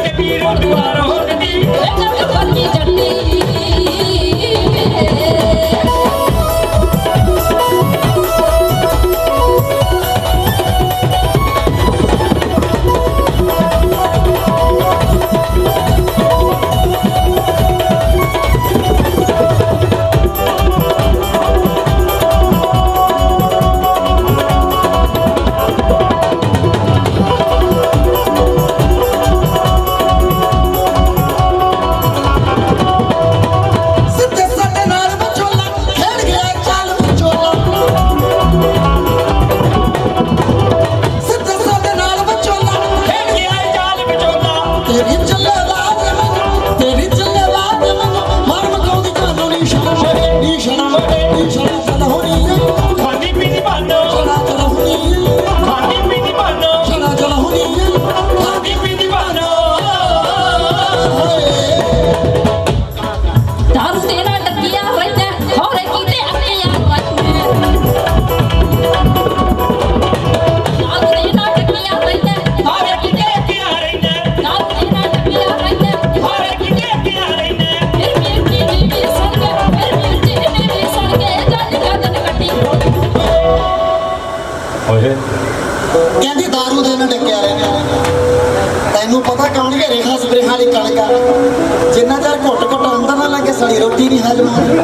ਜੱਟੀ ਰੋਟਵਾਰ ਹੋ ਜੱਟੀ ਜੱਟੀ ਕਹਿੰਦੀ दारू ਦੇ ਨਾਲ ਡੱਕਿਆ ਰਹਿੰਦਾ ਤੈਨੂੰ ਪਤਾ ਕੌਣ ਘੇਰੇ ਖਾਸ ਬਰੇਹਾਂ ਵਾਲੀ ਕਣਕ ਜਿੰਨਾ ਚਿਰ ਘੁੱਟ ਘੁੱਟ ਆਉਂਦਾ ਨਾ ਲੱਗੇ, ਸਾਲੀ ਰੋਟੀ ਨਹੀਂ ਹਜਮ ਹੁੰਦੀ